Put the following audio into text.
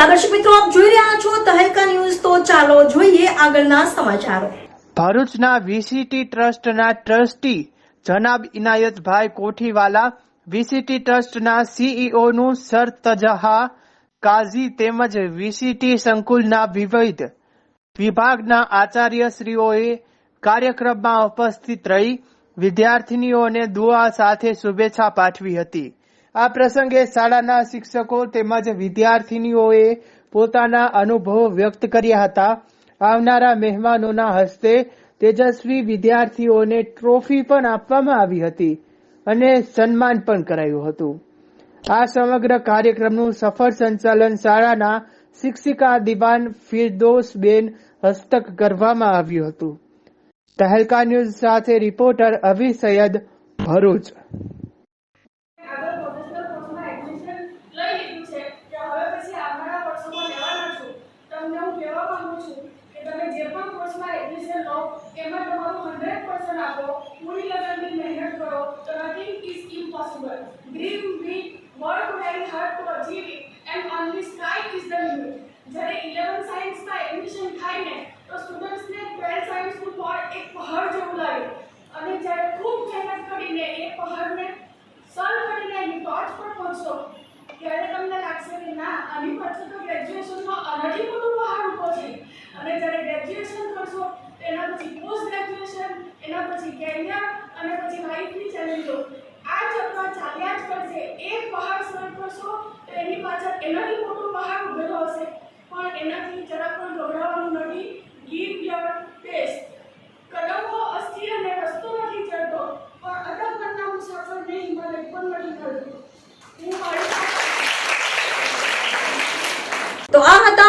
નમસ્કાર મિત્રો, આપ જોઈ રહ્યા છો તહેલકા ન્યૂઝ. તો ચાલો જોઈએ આગળના સમાચારો. ભરૂચના વીસીટી ટ્રસ્ટના ટ્રસ્ટી જનાબ ઇનાયતભાઈ કોઠીવાલા વીસીટી ટ્રસ્ટના સીઈઓનું સરતજહા કાઝી તેમજ વીસીટી સંકુલના વિવિધ વિભાગના આચાર્યશ્રીઓએ કાર્યક્રમમાં ઉપસ્થિત રહી વિદ્યાર્થીનીઓને દુઆ સાથે શુભેચ્છા પાઠવી હતી. આ પ્રસંગે શાળાના શિક્ષકો તેમજ વિદ્યાર્થીનીઓએ પોતાના અનુભવો વ્યક્ત કર્યા હતા. આવનારા મહેમાનોના હસ્તે તેજસ્વી વિદ્યાર્થીઓને ટ્રોફી પણ આપવામાં આવી હતી અને સન્માન પણ કરાયું હતું. આ સમગ્ર કાર્યક્રમનું સફળ સંચાલન શાળાના શિક્ષિકા દિવાન ફિરદોસબેન હસ્તક કરવામાં આવ્યું હતું. તહેલકા ન્યૂઝ સાથે રિપોર્ટર અભિ સૈયદ ભરૂચ આગળ પ્રોફેશનલ કોર્સમાં એડમિશન લઈ લીધું છે કે હવે પછી આવનારા વર્ષોમાં લેવાના છું તમને હું કહેવા માંગુ છું કે તમે જે પણ કોર્સમાં એડમિશન લો, એમાં તમારું હંડ્રેડ પર્સન્ટ આપો. પૂરી લગનની મહેનત કરો. તો nothing is impossible dream we work very hard to achieve it and only sky is the limit જ્યારે ઇલેવન સાયન્સમાં એડમિશન થાય ને, તો સ્ટુડન્ટ્સને ટ્વેલ્થ સાયન્સનું પણ એક પહાડ જેવું લાગે. અને જ્યારે ખૂબ મહેનત કરીને એ પહાડને સર કરીને એની ટોચ પર પહોંચશો, ત્યારે તમને લાગશે કે ના આની પાછળ તો ગ્રેજ્યુએશનમાં આનાથી મોટું પહાડ ઊભો છે અને જ્યારે ગ્રેજ્યુએશન કરશો, એના પછી પોસ્ટ ગ્રેજ્યુએશન એના પછી કેરિયર અને પછી લાઈફની ચેલેન્જો આ ચક્ર ચાલ્યા જ કરશે. એક પહાડ સર કરશો, તો એની પાછળ એનાથી મોટો પહાડ ઉભેલો હશે.